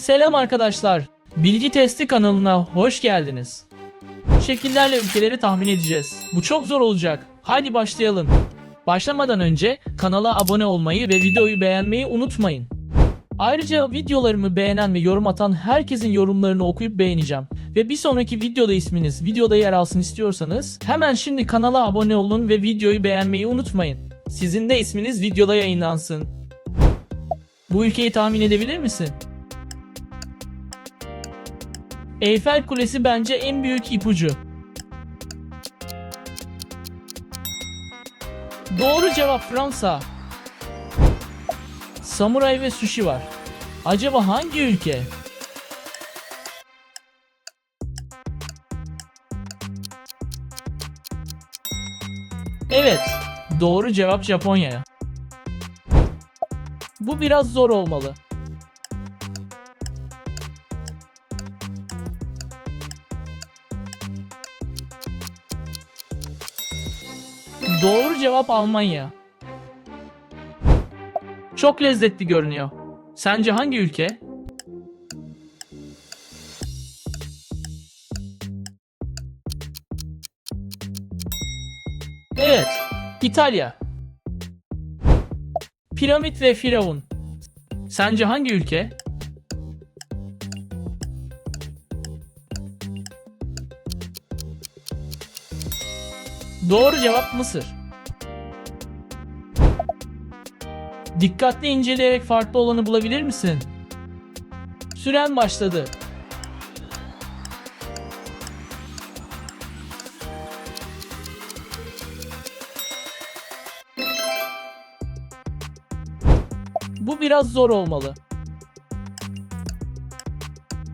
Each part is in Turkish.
Selam arkadaşlar. Bilgi Testi kanalına hoş geldiniz. Şekillerle ülkeleri tahmin edeceğiz. Bu çok zor olacak. Haydi başlayalım. Başlamadan önce kanala abone olmayı ve videoyu beğenmeyi unutmayın. Ayrıca videolarımı beğenen ve yorum atan herkesin yorumlarını okuyup beğeneceğim. Ve bir sonraki videoda isminiz videoda yer alsın istiyorsanız hemen şimdi kanala abone olun ve videoyu beğenmeyi unutmayın. Sizin de isminiz videoda yayınlansın. Bu ülkeyi tahmin edebilir misin? Eyfel Kulesi bence en büyük ipucu. Doğru cevap Fransa. Samuray ve sushi var. Acaba hangi ülke? Evet, doğru cevap Japonya. Bu biraz zor olmalı. Doğru cevap Almanya. Çok lezzetli görünüyor. Sence hangi ülke? Evet, İtalya. Piramit ve Firavun. Sence hangi ülke? Doğru cevap Mısır. Dikkatli inceleyerek farklı olanı bulabilir misin? Süren başladı. Bu biraz zor olmalı.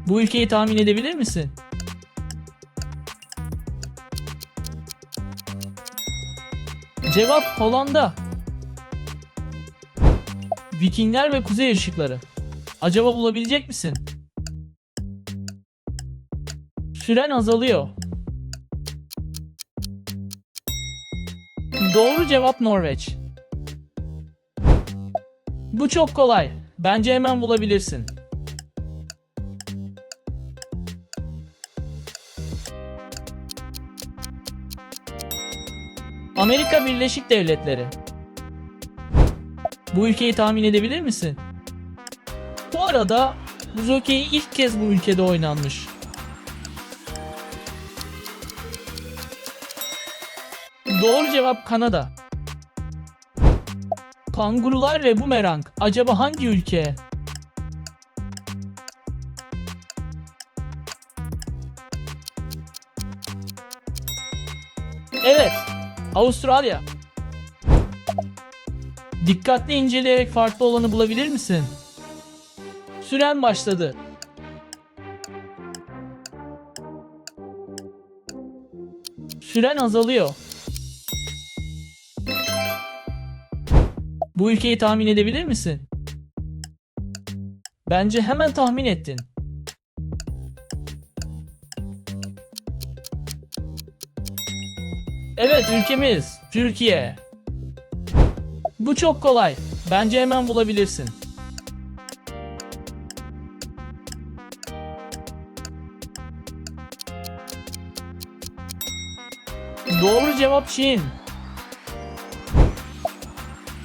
Bu ülkeyi tahmin edebilir misin? Cevap Hollanda. Vikingler ve Kuzey Işıkları. Acaba bulabilecek misin? Süren azalıyor. Doğru cevap Norveç. Bu çok kolay. Bence hemen bulabilirsin. Amerika Birleşik Devletleri. Bu ülkeyi tahmin edebilir misin? Bu arada buz hokeyi ilk kez bu ülkede oynanmış. Doğru cevap Kanada. Kangurular ve bumerang. Acaba hangi ülke? Avustralya. Dikkatli inceleyerek farklı olanı bulabilir misin? Süren başladı. Süren azalıyor. Bu ülkeyi tahmin edebilir misin? Bence hemen tahmin ettin. Evet ülkemiz Türkiye. Bu çok kolay. Bence hemen bulabilirsin. Doğru cevap Çin.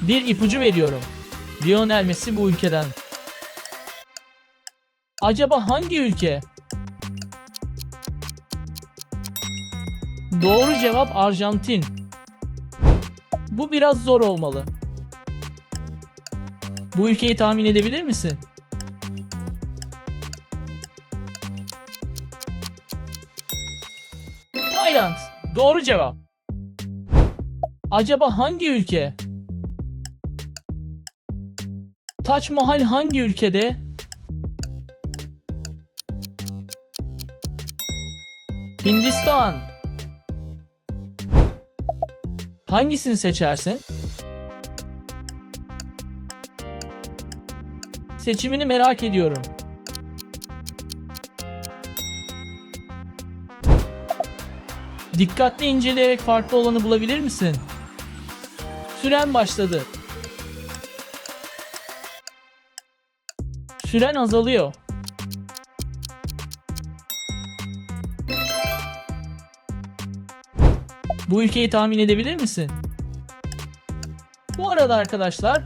Bir ipucu veriyorum. Lionel Messi bu ülkeden. Acaba hangi ülke? Doğru cevap Arjantin. Bu biraz zor olmalı. Bu ülkeyi tahmin edebilir misin? Tayland. Doğru cevap. Acaba hangi ülke? Taç Mahal hangi ülkede? Hindistan. Hangisini seçersin? Seçimini merak ediyorum. Dikkatli inceleyerek farklı olanı bulabilir misin? Süren başladı. Süren azalıyor. Bu ülkeyi tahmin edebilir misin? Bu arada arkadaşlar,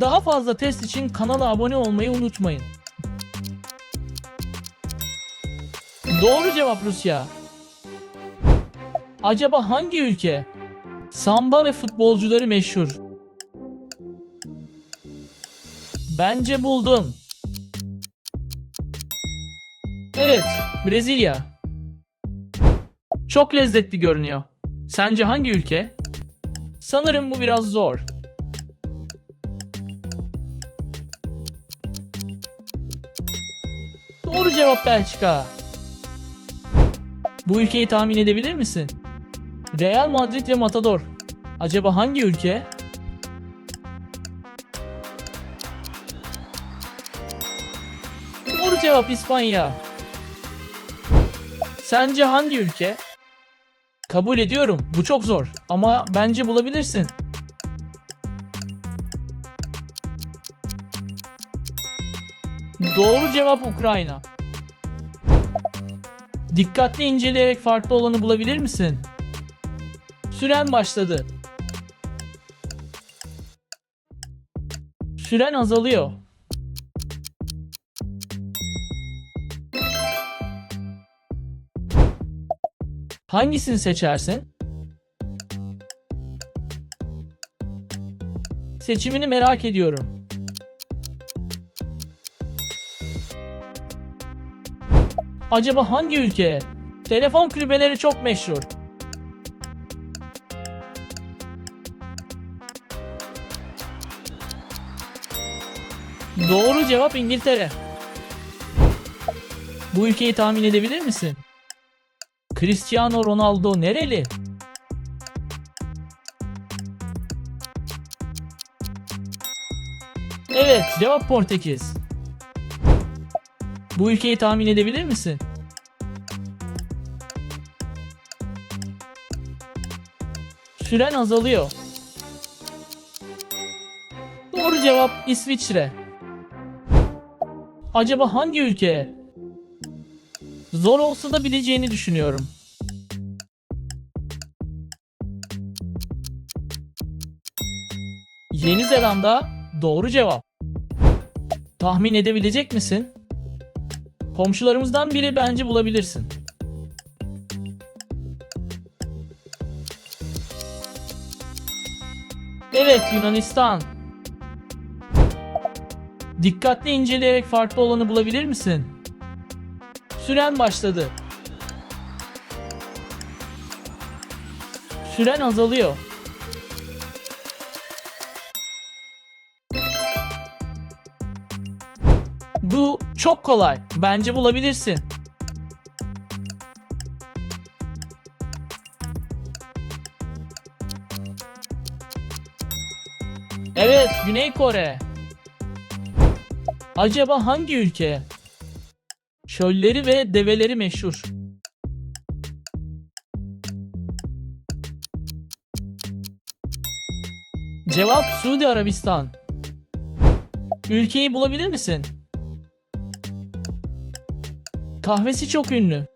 daha fazla test için kanala abone olmayı unutmayın. Doğru cevap Rusya. Acaba hangi ülke? Samba ve futbolcuları meşhur. Bence buldum. Evet, Brezilya. Çok lezzetli görünüyor. Sence hangi ülke? Sanırım bu biraz zor. Doğru cevap Belçika. Bu ülkeyi tahmin edebilir misin? Real Madrid ve Matador. Acaba hangi ülke? Doğru cevap İspanya. Sence hangi ülke? Kabul ediyorum. Bu çok zor ama bence bulabilirsin. Doğru cevap Ukrayna. Dikkatli inceleyerek farklı olanı bulabilir misin? Süren başladı. Süren azalıyor. Hangisini seçersin? Seçimini merak ediyorum. Acaba hangi ülke? Telefon kulübeleri çok meşhur. Doğru cevap İngiltere. Bu ülkeyi tahmin edebilir misin? Cristiano Ronaldo nereli? Evet, cevap Portekiz. Bu ülkeyi tahmin edebilir misin? Süren azalıyor. Doğru cevap İsviçre. Acaba hangi ülke? Zor olsa da bileceğini düşünüyorum. Yeni Zelanda doğru cevap. Tahmin edebilecek misin? Komşularımızdan biri bence bulabilirsin. Evet Yunanistan. Dikkatli inceleyerek farklı olanı bulabilir misin? Süren başladı. Süren azalıyor. Bu çok kolay. Bence bulabilirsin. Evet, Güney Kore. Acaba hangi ülke? Çölleri ve develeri meşhur. Cevap Suudi Arabistan. Ülkeyi bulabilir misin? Kahvesi çok ünlü.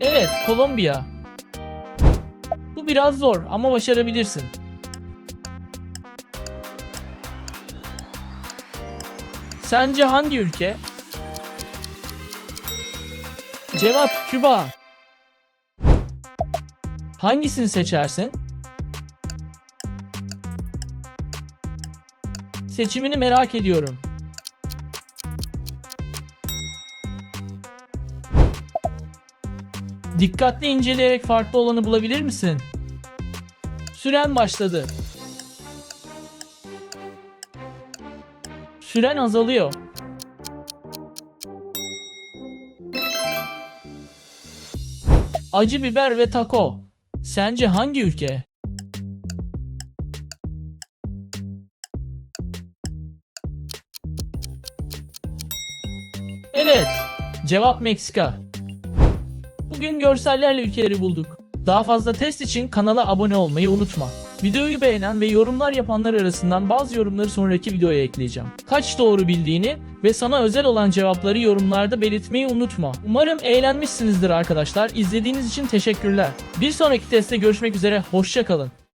Evet, Kolombiya. Bu biraz zor ama başarabilirsin. Sence hangi ülke? Cevap Küba. Hangisini seçersin? Seçimini merak ediyorum. Dikkatli inceleyerek farklı olanı bulabilir misin? Süren başladı. Süren azalıyor. Acı biber ve taco. Sence hangi ülke? Evet. Cevap Meksika. Bugün görsellerle ülkeleri bulduk. Daha fazla test için kanala abone olmayı unutma. Videoyu beğenen ve yorumlar yapanlar arasından bazı yorumları sonraki videoya ekleyeceğim. Kaç doğru bildiğini ve sana özel olan cevapları yorumlarda belirtmeyi unutma. Umarım eğlenmişsinizdir arkadaşlar. İzlediğiniz için teşekkürler. Bir sonraki testte görüşmek üzere. Hoşçakalın.